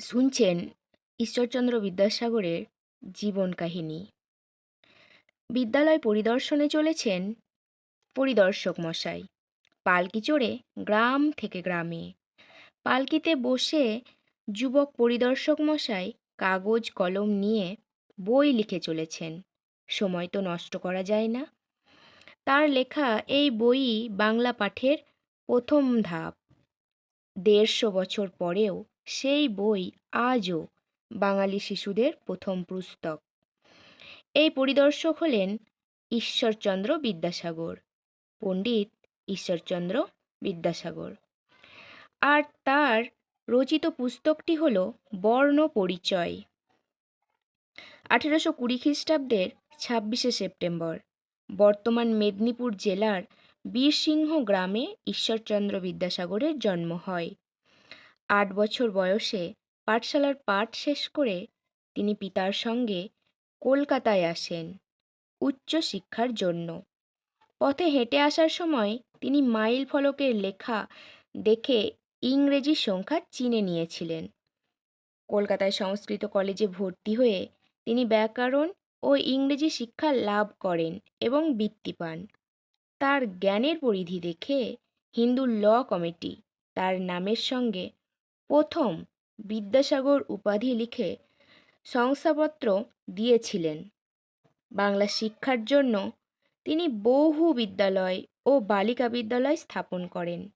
শুনছেন ঈশ্বরচন্দ্র বিদ্যাসাগরের জীবন কাহিনী। বিদ্যালয় পরিদর্শনে চলেছেন পরিদর্শক মশাই। পালকি চড়ে গ্রাম থেকে গ্রামে। পালকিতে বসে যুবক পরিদর্শক মশাই কাগজ, কলম নিয়ে বই লিখে চলেছেন। সময় তো নষ্ট করা যায় না। তার লেখা এই বইই বাংলা পাঠের প্রথম ধাপ। দেড়শো বছর পরেও সেই বই আজও বাঙালি শিশুদের প্রথম পুস্তক। এই পরিদর্শক হলেন ঈশ্বরচন্দ্র বিদ্যাসাগর, পণ্ডিত ঈশ্বরচন্দ্র বিদ্যাসাগর। আর তার রচিত পুস্তকটি হল বর্ণ পরিচয়। আঠেরোশো কুড়ি খ্রিস্টাব্দের ছাব্বিশে সেপ্টেম্বর, বর্তমান মেদিনীপুর জেলার বীরসিংহ গ্রামে ঈশ্বরচন্দ্র বিদ্যাসাগরের জন্ম হয়। আট বছর বয়সে পাঠশালার পাঠ শেষ করে তিনি পিতার সঙ্গে কলকাতায় আসেন উচ্চ শিক্ষার জন্য। পথে হেঁটে আসার সময় তিনি মাইল ফলকের লেখা দেখে ইংরেজি সংখ্যা চিনে নিয়েছিলেন। কলকাতায় সংস্কৃত কলেজে ভর্তি হয়ে তিনি ব্যাকরণ ও ইংরেজি শিক্ষা লাভ করেন এবং বৃত্তি পান। তার জ্ঞানের পরিধি দেখে হিন্দু ল কমিটি তার নামের সঙ্গে প্রথম বিদ্যাসাগর উপাধি লিখে শংসাপত্র দিয়েছিলেন। বাংলা শিক্ষার জন্য তিনি বহু বিদ্যালয় ও বালিকা বিদ্যালয় স্থাপন করেন।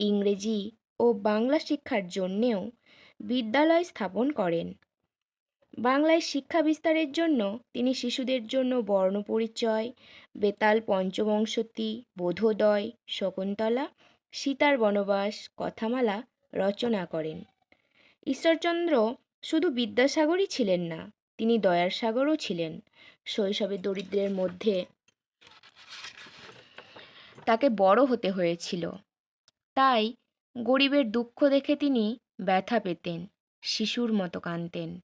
ইংরেজি ও বাংলা শিক্ষার জন্যেও বিদ্যালয় স্থাপন করেন। বাংলায় শিক্ষা বিস্তারের জন্য তিনি শিশুদের জন্য বর্ণপরিচয় বেতাল পঞ্চবংশতি বোধোদয়, শকুন্তলা, সীতার বনবাস, কথামালা রচনা করেন। ঈশ্বরচন্দ্র শুধু বিদ্যাসাগরই ছিলেন না, তিনি দয়ার সাগরও ছিলেন। শৈশবে দরিদ্রের মধ্যে তাকে বড় হতে হয়েছিল। তাই গরিবের দুঃখ দেখে তিনি ব্যথা পেতেন, শিশুর মতো কাঁদতেন।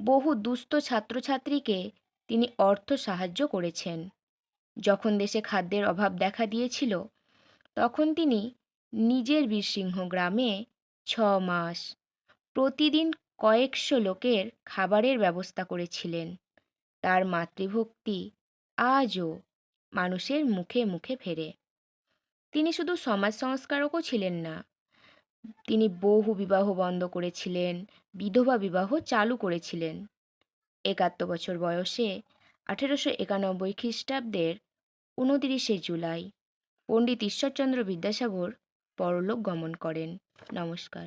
বহু দুস্থ ছাত্রছাত্রীকে তিনি অর্থ সাহায্য করেছেন। যখন দেশে খাদ্যের অভাব দেখা দিয়েছিল, তখন তিনি নিজের বীরসিংহ গ্রামে ছ মাস। প্রতিদিন কয়েকশো লোকের খাবারের ব্যবস্থা করেছিলেন। তার মাতৃভক্তি আজও মানুষের মুখে মুখে ফেরে। তিনি শুধু সমাজ সংস্কারকও ছিলেন না, তিনি বহু বিবাহ বন্ধ করেছিলেন, বিধবা বিবাহ চালু করেছিলেন। একাত্তর বছর বয়সে আঠেরোশো একানব্বই খ্রিস্টাব্দের উনতিরিশে জুলাই পণ্ডিত ঈশ্বরচন্দ্র বিদ্যাসাগর পরলোক গমন করেন। নমস্কার।